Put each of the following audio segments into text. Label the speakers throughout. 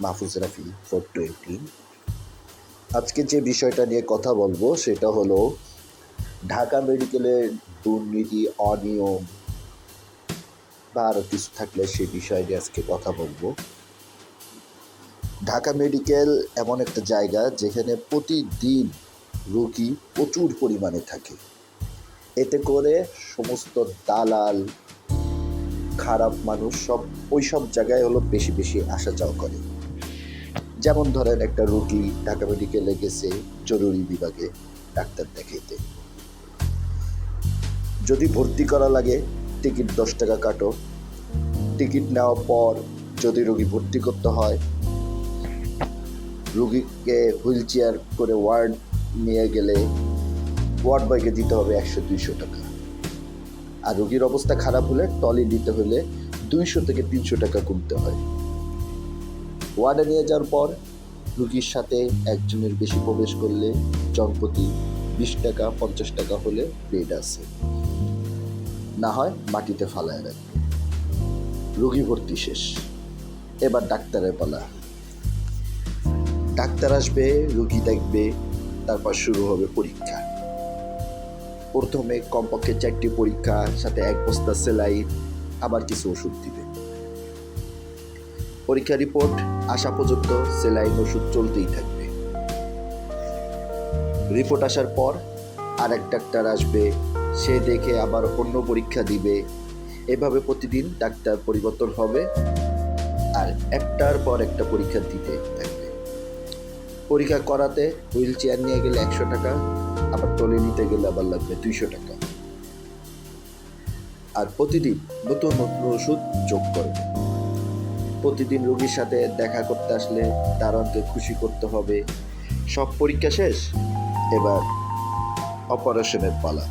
Speaker 1: Mahfuz Rafi, four twenty. আজকে যে বিষয়টা নিয়ে কথা বলব, সেটা হলো ঢাকা মেডিকেলের দুর্নীতি, অনিয়ম, বা আরও কিছু থাকলে সে বিষয় নিয়ে আজকে কথা বলব। ঢাকা মেডিকেল এমন একটা জায়গা যেখানে প্রতিদিন রোগী প্রচুর পরিমাণে থাকে। এতে করে সমস্ত দালাল, খারাপ মানুষ সব ওই সব জায়গায় হলো বেশি বেশি আসা যাওয়া করে। যেমন ধরেন একটা রুগী ঢাকা মেডিকেলে গেছে, জরুরি বিভাগে ডাক্তার দেখাইতে। যদি ভর্তি করা লাগে, টিকিট দশ টাকা কাটো। টিকিট নেওয়ার পর যদি রোগী ভর্তি করতে হয়, রুগীকে হুইল চেয়ার করে ওয়ার্ড নিয়ে গেলে ওয়ার্ড বয়কে দিতে হবে একশো দুইশো টাকা। আর রোগীর অবস্থা খারাপ হলে টলি দিতে হলে দুইশো থেকে তিনশো টাকা কমতে হয়। ওয়ার্ডে নিয়ে যাওয়ার পর রুগীর সাথে একজনের বেশি প্রবেশ করলে জনপ্রতি বিশ টাকা, পঞ্চাশ টাকা হলে বেড আছে। না হয় মাটিতে ফালায় রাখবে। রুগী ভর্তি শেষ। এবার ডাক্তারের পালা। ডাক্তার আসবে, রুগী দেখবে, তারপর শুরু হবে পরীক্ষা। প্রথমে কমপক্ষে চারটি পরীক্ষা সাথে এক বস্তা সেলাইন, আবার কিছু ওষুধ দিবে। পরীক্ষা রিপোর্ট, আসা পর্যন্ত সেলাইন ওষুধ চলতেই থাকবে। রিপোর্ট আসার পর আর এক ডাক্তার আসবে, সে দেখে আবার অন্য পরীক্ষা দিবে। এভাবে প্রতিদিন ডাক্তার পরিবর্তন হবে আর একটার পর একটা পরীক্ষা দিতে থাকবে। পরীক্ষা করাতে হুইল চেয়ার নিয়ে গেলে একশো টাকা, আবার টলে নিতে গেলে আবার লাগবে দুইশো টাকা। আর প্রতিদিন নতুন নতুন ওষুধ যোগ করবে। প্রতিদিন রোগীর সাথে দেখা করতে আসলে দারোয়ানকে খুশি করতে হবে। সব পরীক্ষা শেষ, এবার অপারেশনের পালা।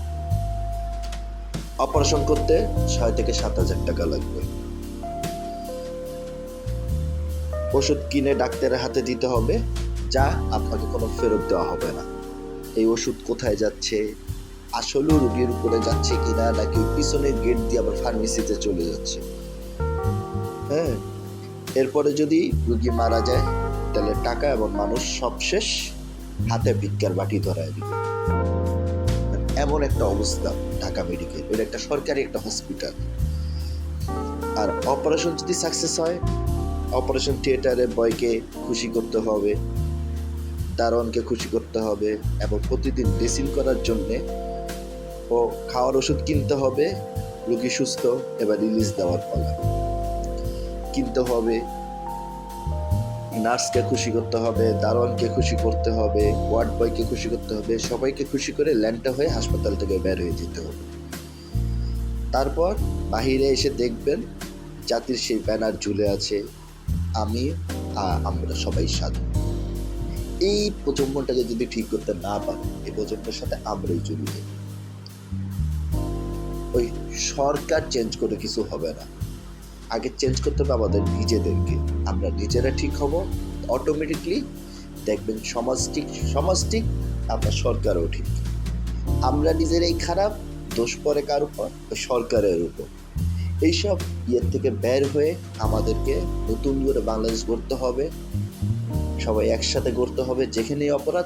Speaker 1: অপারেশন করতে ছয় থেকে সাত হাজার টাকা লাগবে। ওষুধ কিনে ডাক্তারের হাতে দিতে হবে, যা আপনাকে কোনো ফেরত দেওয়া হবে না। এই ওষুধ কোথায় যাচ্ছে? আসলেও রোগীর উপরে যাচ্ছে কিনা, নাকি পিছনের গেট দিয়ে আবার ফার্মেসিতে চলে যাচ্ছে? হ্যাঁ এরপরে যদি রুগী মারা যায়, তাহলে টাকা এবং মানুষ সবশেষ হাতে ভিক্ষার বাটি ধরায় দিবে। এমন একটা অবস্থা ঢাকা মেডিকেল, এটা একটা সরকারি একটা হসপিটাল। আর অপারেশন যদি সাকসেস হয়, অপারেশন থিয়েটারে বয়কে খুশি করতে হবে, দারোয়ানকে খুশি করতে হবে, এবং প্রতিদিন ড্রেসিং করার জন্যে ও খাওয়ার ওষুধ কিনতে হবে, রুগী সুস্থ, এবার রিলিজ দেওয়ার পালা। কিনতে হবে, নার্সকে খুশি করতে হবে, দারোয়ানকে খুশি করতে হবে, ওয়ার্ড বয়কে খুশি করতে হবে, সবাইকে খুশি করে ল্যান্ডটা হয়ে হাসপাতাল থেকে বের হয়ে যেতে হবে। তারপর বাহিরে এসে দেখবেন জাতির সেই ব্যানার ঝুলে আছে, আমি আমরা সবাই সাধু। এই প্রজন্মটাকে যদি ঠিক করতে না পারে, এই প্রজন্মের সাথে আমরাই জড়িত ওই সরকার চেঞ্জ করে কিছু হবে না। আগে চেঞ্জ করতে হবে আমাদের নিজেদেরকে। আমরা নিজেরা ঠিক হব অটোমেটিকলি দেখবেন সমাজ ঠিক সমাজ ঠিক আপনার সরকারও ঠিক। আমরা নিজেরাই খারাপ, দোষ পরে কার উপর? সরকারের উপর। এইসব ইয়ের থেকে বের হয়ে আমাদেরকে নতুন করে বাংলাদেশ গড়তে হবে। সবাই একসাথে গড়তে হবে যেখানেই অপরাধ